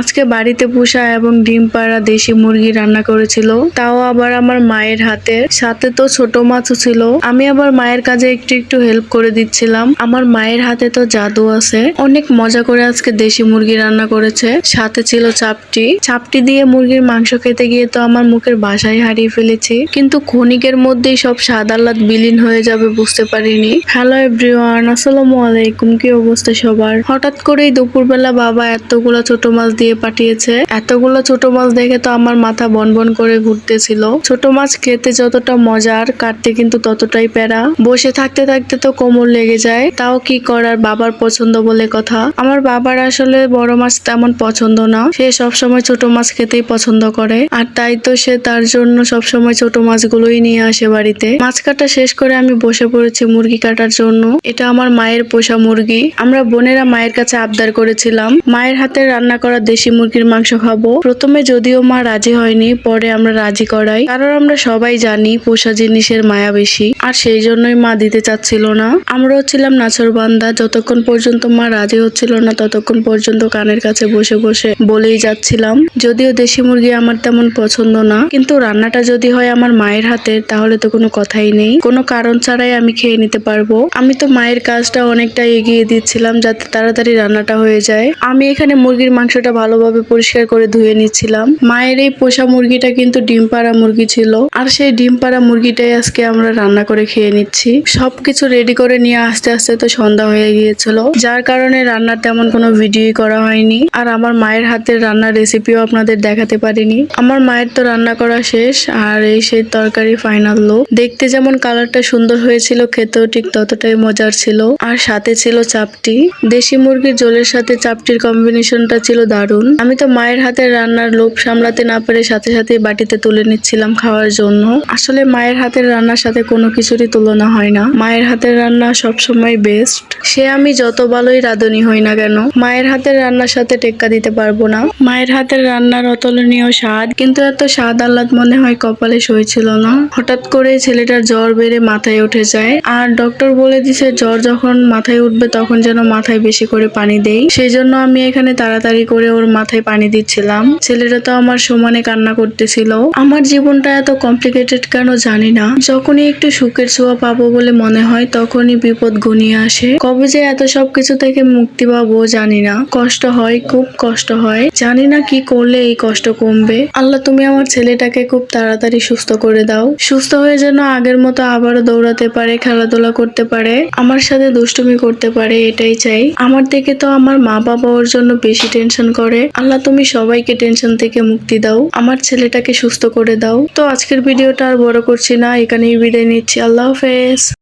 আজকে বাড়িতে পোষা এবং ডিম পাড়া দেশি মুরগি রান্না করেছিল, তাও আবার আমার মায়ের হাতে। সাথে তো ছোট মাছও ছিল। আমি আবার মায়ের কাজে একটু একটু হেল্প করে দিচ্ছিলাম। আমার মায়ের হাতে তো জাদু আছে। অনেক মজা করে আজকে দেশি মুরগি রান্না করেছে। সাথে ছিল চাপটি। চাপটি দিয়ে মুরগির মাংস খেতে গিয়ে তো আমার মুখের বাসায় হারিয়ে ফেলেছি। কিন্তু ক্ষণিকের মধ্যেই সব স্বাদ আহ্লাদ বিলীন হয়ে যাবে বুঝতে পারিনি। হ্যালো এভরিওয়ান আসসালামু আলাইকুম। কি অবস্থা সবার? হঠাৎ করেই দুপুরবেলা বাবা এতগুলো ছোট মাছ দিয়ে পাঠিয়েছে। এতগুলো ছোট মাছ দেখে তো আমার মাথা বনবন করে ঘুরতেছিল। ছোট মাছ খেতে যতটা মজার কাটতে কিন্তু ততটাই প্যারা। বসে থাকতে থাকতে তো কোমর লেগে যায়। তাও কি করার বাবার পছন্দ বলে কথা। আমার বাবার আসলে বড় মাছ তেমন পছন্দ না। সে সবসময় ছোট মাছ খেতেই পছন্দ করে। আর তাই তো সে তার জন্য সবসময় ছোট মাছগুলোই নিয়ে আসে বাড়িতে। মাছ কাটা শেষ করে আমি বসে পড়েছি মুরগি কাটার জন্য। এটা আমার মায়ের পোষা মুরগি। আমরা বোনেরা মায়ের কাছে আবদার করেছিলাম। মায়ের হাতে রান্না করা দেশি মুরগির মাংস খাব। প্রথমে যদিও মা রাজি হয়নি, পরে আমরা রাজি করাই। কারণ আমরা সবাই জানি পোষা জিনিসের মায়া বেশি, আর সেই জন্যই মা দিতে চাচ্ছিল না। আমরাও ছিলাম নাচর বান্দা, যতক্ষণ পর্যন্ত মা রাজি হচ্ছিল না, ততক্ষণ পর্যন্ত কানের কাছে বসে বসে বলেই যাচ্ছিলাম। যদিও দেশি মুরগি আমার তেমন পছন্দ না, কিন্তু রান্নাটা যদি হয় আমার মায়ের হাতের, তাহলে তো কোনো কথাই নেই। কোনো কারণ ছাড়াই আমি খেয়ে নিতে পারব। আমি তো মায়ের কাজটা অনেকটা এগিয়ে দিচ্ছিলাম যাতে তাড়াতাড়ি রান্নাটা হয়ে যায়। আমি এখানে মুরগির মাংসটা ভালোভাবে পরিষ্কার করে ধুয়ে নিচ্ছিলাম। মায়ের এই পোষা মুরগিটা কিন্তু ডিম পাড়া মুরগি ছিল। আর সেই ডিম পাড়া মুরগিটাই আজকে আমরা রান্না করে খেয়ে নিচ্ছি। সবকিছু রেডি করে নিয়ে আস্তে আস্তে তো সন্ধ্যা হয়ে গিয়েছিল। যার কারণে রান্নার তেমন কোনো ভিডিওই করা হয়নি। আর আমার মায়ের হাতের রান্নার রেসিপিও আপনাদের দেখাতে পারিনি। আমার মায়ের তো রান্না করা শেষ, আর এই সেই তরকারি ফাইনাল লোক দেখতে যেমন কালারটা সুন্দর হয়েছিল, খেতেও ঠিক ততটাই মজার ছিল। আর সাথে ছিল চাপটি। দেশি মুরগির জলের সাথে চাপটির কম্বিনেশনটা ছিল দারুণ। আমি তো মায়ের হাতের রান্নার লোভ সামলাতে না পেরে সাথে সাথে বাটিতে তুলে নিচ্ছিলাম খাওয়ার জন্য। আসলে মায়ের হাতের রান্নার সাথে কোনো কিছুরই তুলনা হয় না। মায়ের হাতের রান্না সবসময় বেস্ট সে আমি যত ভালোই রাঁধুনি হই না কেন, মায়ের হাতের রান্নার সাথে টেক্কা দিতে পারব না। মায়ের হাতের রান্নার অতুলনীয় স্বাদ, কিন্তু এত স্বাদ আহ্লাদ মনে হয় কপালে সইছিল না। হঠাৎ করে ছেলেটার জ্বর বেড়ে মাথায় উঠে যায়, আর ডক্টর বলে দিছে জ্বর যখন মাথায় উঠবে তখন যেন মাথায় বেশি করে পানি দেই। সেই জন্য আমি এখানে তাড়াতাড়ি করে ওর মাথায় পানি দিচ্ছিলাম। ছেলেটা তো আমার সমানে কান্না করতেছিল। আমার জীবনটা এত কমপ্লিকেটেড কেন জানি না। যখনই একটু সুখের ছোঁয়া পাবো বলে মনে হয়, তখনই বিপদ ঘনিয়ে আসে। কবে যে এত সব কিছু থেকে মুক্তি পাবো জানি না। কষ্ট হয়, খুব কষ্ট হয়। জানি না কি করলে এই কষ্ট কমবে। আল্লাহ, তুমি আমার ছেলেটাকে খুব তাড়াতাড়ি সুস্থ করে দাও। সুস্থ হয়ে যেন আগের মতো আবারও দৌড়াতে পারে, খেলাধুলা করতে পারে। আমার সাথে দুষ্টুমি করতে পারে, এটাই চাই। আমার থেকে তো আমার মা বাবা ওর জন্য বেশি টেনশন করে। আল্লাহ, তুমি সবাইকে টেনশন থেকে মুক্তি দাও। আমার ছেলেটাকে সুস্থ করে দাও। তো আজকের ভিডিওটা আর বড় করছি না। এখানেই বিদায় নিচ্ছি। আল্লাহ হাফেজ।